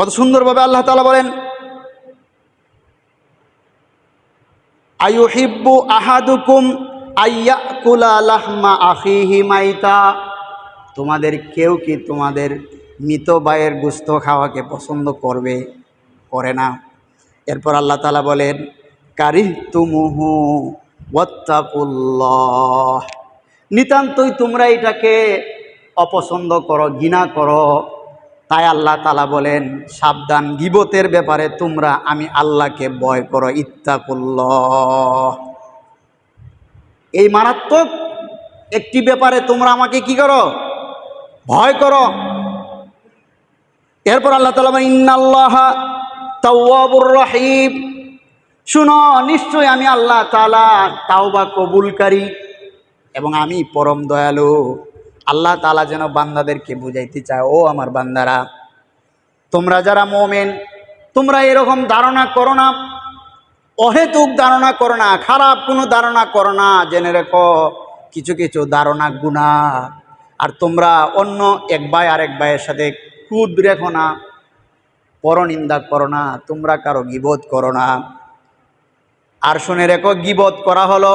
কত সুন্দরভাবে আল্লাহ তালা বলেন, আয়ুহিব্বু আহাদুকুম মাইতা। তোমাদের কেউ কি তোমাদের মৃত ভাইয়ের গুস্ত খাওয়াকে পছন্দ করবে? করে না। এরপর আল্লাহ তালা বলেন কারিহ তুমুহু নিতান্তই তোমরা এটাকে অপছন্দ করো, ঘৃণা করো। তাই আল্লাহ তালা বলেন, সাবধান গিবতের ব্যাপারে তোমরা আমি আল্লাহকে ভয় করো, ইত্তাকুল্লাহ। এই মারাত্মক একটি ব্যাপারে তোমরা আমাকে কি করো? ভয় করো। এরপর আল্লাহ তালা ইন্নাল্লাহ তাওয়াবুর রহিম। শুনো, নিশ্চয় আমি আল্লাহ তালা তাওবা কবুলকারী এবং আমি পরম দয়ালু। আল্লাহ তালা যেন বান্দাদেরকে বুঝাইতে চায়, ও আমার বান্দারা, তোমরা যারা মোমেন, তোমরা এরকম ধারণা করো না, অহেতুক ধারণা করো না, খারাপ কোনো ধারণা করো না, জেনে রেখো, কিছু কিছু ধারণা গুণা আর তোমরা অন্য এক ভাই আরেক ভাইয়ের সাথে ক্রুদ রেখো না, পরনিন্দা করো না, তোমরা কারও গিবোধ করো না। আর শুনে রেখো গিবোধ করা হলো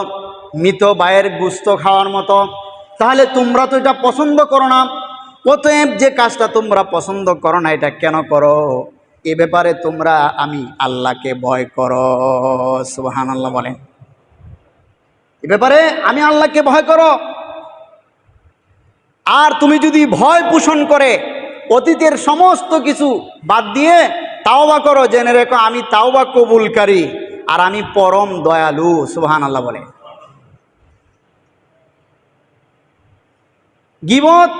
মৃত ভাইয়ের গুস্ত খাওয়ার মতো। তাহলে তোমরা তো এটা পছন্দ করো না। অতএব যে কাজটা তোমরা পছন্দ করো না, এটা কেন করো? এ ব্যাপারে তোমরা আমি আল্লাহকে ভয় করো সুবাহান আল্লাহ বলেন। এ ব্যাপারে আমি আল্লাহকে ভয় করো। আর তুমি যদি ভয় পোষণ করে, অতীতের সমস্ত কিছু বাদ দিয়ে তাওবা করো, জেনে রেখো, আমি তাওবা কবুলকারী আর আমি পরম দয়ালু সুবহান আল্লাহ বলে গিবত?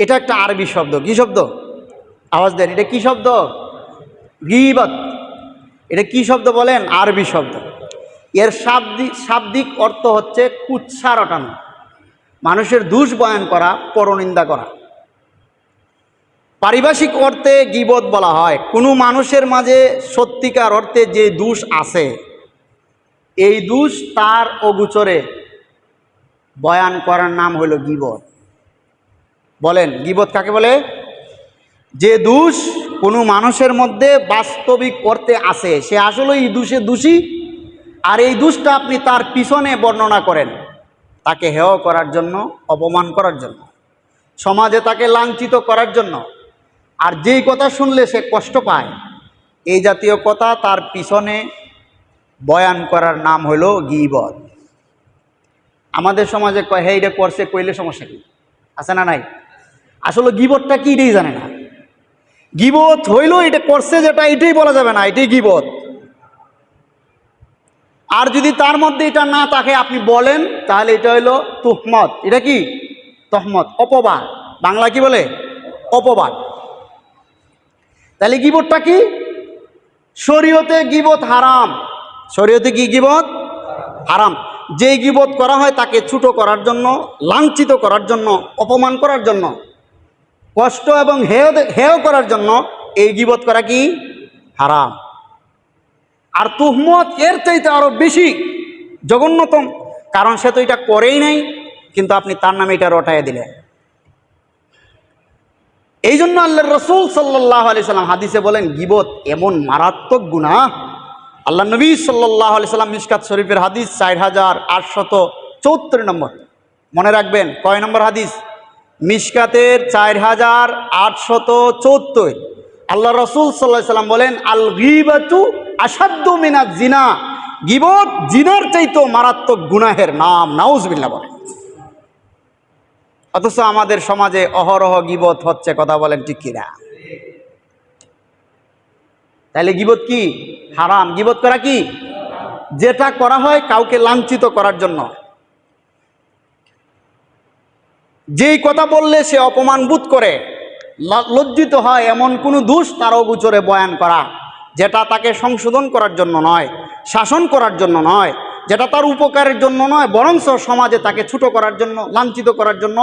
এটা একটা আরবি শব্দ। কি শব্দ? আওয়াজ দেন, এটা কি শব্দ? গিবত। এটা কি শব্দ বলেন? আরবি শব্দ। এর শাব্দিক শাব্দিক অর্থ হচ্ছে কুৎসা রটানো। মানুষের দুষ বয়ান করা, পরনিন্দা করা। পারিভাষিক অর্থে গিবত বলা হয়। কোনো মানুষের মাঝে সত্যিকার অর্থে যে দোষ আছে, এই দোষ তার অগুচরে বয়ান করার নাম হলো গিবত। বলেন, গিবত কাকে বলে? যে দোষ কোনো মানুষের মধ্যে বাস্তবিক করতে আসে, সে আসলে এই দোষে দোষী, আর এই দোষটা আপনি তার পিছনে বর্ণনা করেন, তাকে হেয় করার জন্য, অপমান করার জন্য, সমাজে তাকে লাঞ্ছিত করার জন্য, আর যেই কথা শুনলে সে কষ্ট পায়, এই জাতীয় কথা তার পিছনে বয়ান করার নাম হলো গিবত। আমাদের সমাজে কয় হে এটা করছে, কইলে সমস্যা কি? আছে না নাই? আসলে গিবতটা কি এটাই জানে না। গিবত হইল এটা করছে যেটা, এটাই বলা যাবে না, এটাই গিবত। আর যদি তার মধ্যে এটা না থাকে, আপনি বলেন, তাহলে এটা হইল তুহমত। এটা কি? তহমত, অপবাদ। বাংলা কি বলে? অপবাদ। তাহলে গিবতটা কি? শরীয়তে গিবত হারাম। শরীয়তে কি গিবত? হারাম। যে গিবত করা হয় তাকে ছুটো করার জন্য, লাঞ্ছিত করার জন্য, অপমান করার জন্য, কষ্ট এবং হেয় হেয় করার জন্য এই গিবত করা কি? হারাম। আর তুহমত এর চাইতে আরও বেশি জঘন্যতম, কারণ সে তো এটা করেই নাই, কিন্তু আপনি তার নামে এটা রটাইয়া দিলেন। এই জন্য আল্লাহ রসুল সাল্লাহ আলি সাল্লাম হাদিসে বলেন, গিবত এমন মারাত্মক গুণা আল্লাহ নবী সাল্লাহ সাল্লাম মিসকাত শরীফের হাদিস চার হাজার আটশত চৌত্রিশ নম্বর। মনে রাখবেন, কয় নম্বর হাদিস? মিসকাতের চার হাজার আটশত চৌত্তর। আল্লাহ রসুল সাল্লাহ সাল্লাম বলেন আল গিবাতু আসাধ্য মিনাত জিনা। গিবত জিনার চাইতো মারাত্মক গুনাহের নাম নাউজ নাউজবিল্লা বলে। অথচ আমাদের সমাজে অহরহ গিবত হচ্ছে, কথা বলেন ঠিক কিনা? তাহলে গিবত কি? হারাম। গিবত করা কি? যেটা করা হয় কাউকে লাঞ্ছিত করার জন্য। যেই কথা বললে সে অপমান বোধ করে। লজ্জিত হয় এমন কোনো দোষ তার অগুচরে বয়ান করা, যেটা তাকে সংশোধন করার জন্য নয়, শাসন করার জন্য নয়, যেটা তার উপকারের জন্য নয়, বরঞ্চ সমাজে তাকে ছোট করার জন্য, লাঞ্ছিত করার জন্য।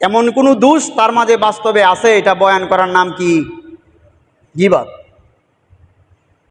এমন কোনো দোষ তার মাঝে বাস্তবে আছে, এটা বয়ান করার নাম কি? গিবত।